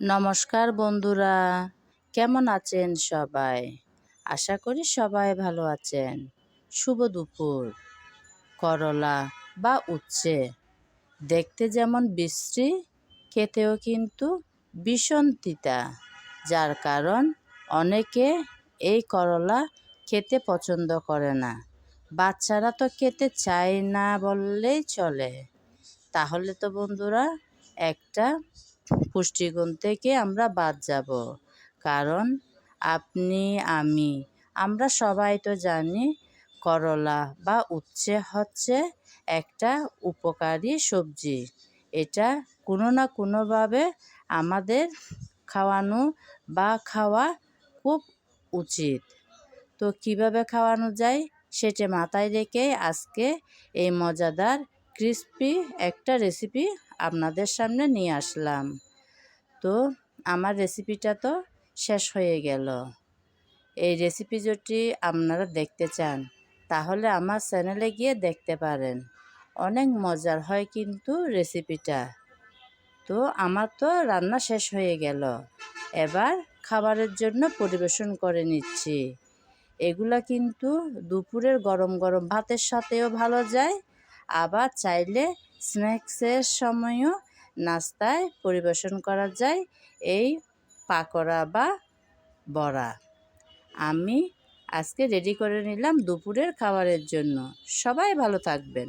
নমস্কার বন্ধুরা, কেমন আছেন সবাই? আশা করি সবাই ভালো আছেন। শুভ দুপুর। করলা বা উচ্ছে, দেখতে যেমন বিশ্রী, খেতেও কিন্তু ভীষণ তিতা যার কারণ অনেকে এই করলা খেতে পছন্দ করে না। বাচ্চারা তো খেতে চায় না বললেই চলে। তাহলে তো বন্ধুরা, একটা পুষ্টিগুণ থেকে আমরা বাদ যাব। কারণ আপনি, আমি, আমরা সবাই তো জানি করলা বা উচ্ছে হচ্ছে একটা উপকারী সবজি। এটা কোনো না কোনোভাবে আমাদের খাওয়ানো বা খাওয়া খুব উচিত। তো কীভাবে খাওয়ানো যায় সেটা মাথায় রেখে আজকে এই মজাদার, ক্রিস্পি একটা রেসিপি আপনাদের সামনে নিয়ে আসলাম। তো আমার রেসিপিটা তো শেষ হয়ে গেল। এই রেসিপি যদি আপনারা দেখতে চান, তাহলে আমার চ্যানেলে গিয়ে দেখতে পারেন। অনেক মজার হয় কিন্তু রেসিপিটা তো আমার তো রান্না শেষ হয়ে গেল। এবার খাবারের জন্য পরিবেশন করে নিচ্ছি। এগুলা কিন্তু দুপুরের গরম গরম ভাতের সাথেও ভালো যায়, আবার চাইলে স্ন্যাক্সের সময়ও নাস্তায় পরিবেশন করা যায় এই পাকোড়া বা বড়া। আমি আজকে রেডি করে নিলাম দুপুরের খাবারের জন্য। সবাই ভালো থাকবেন।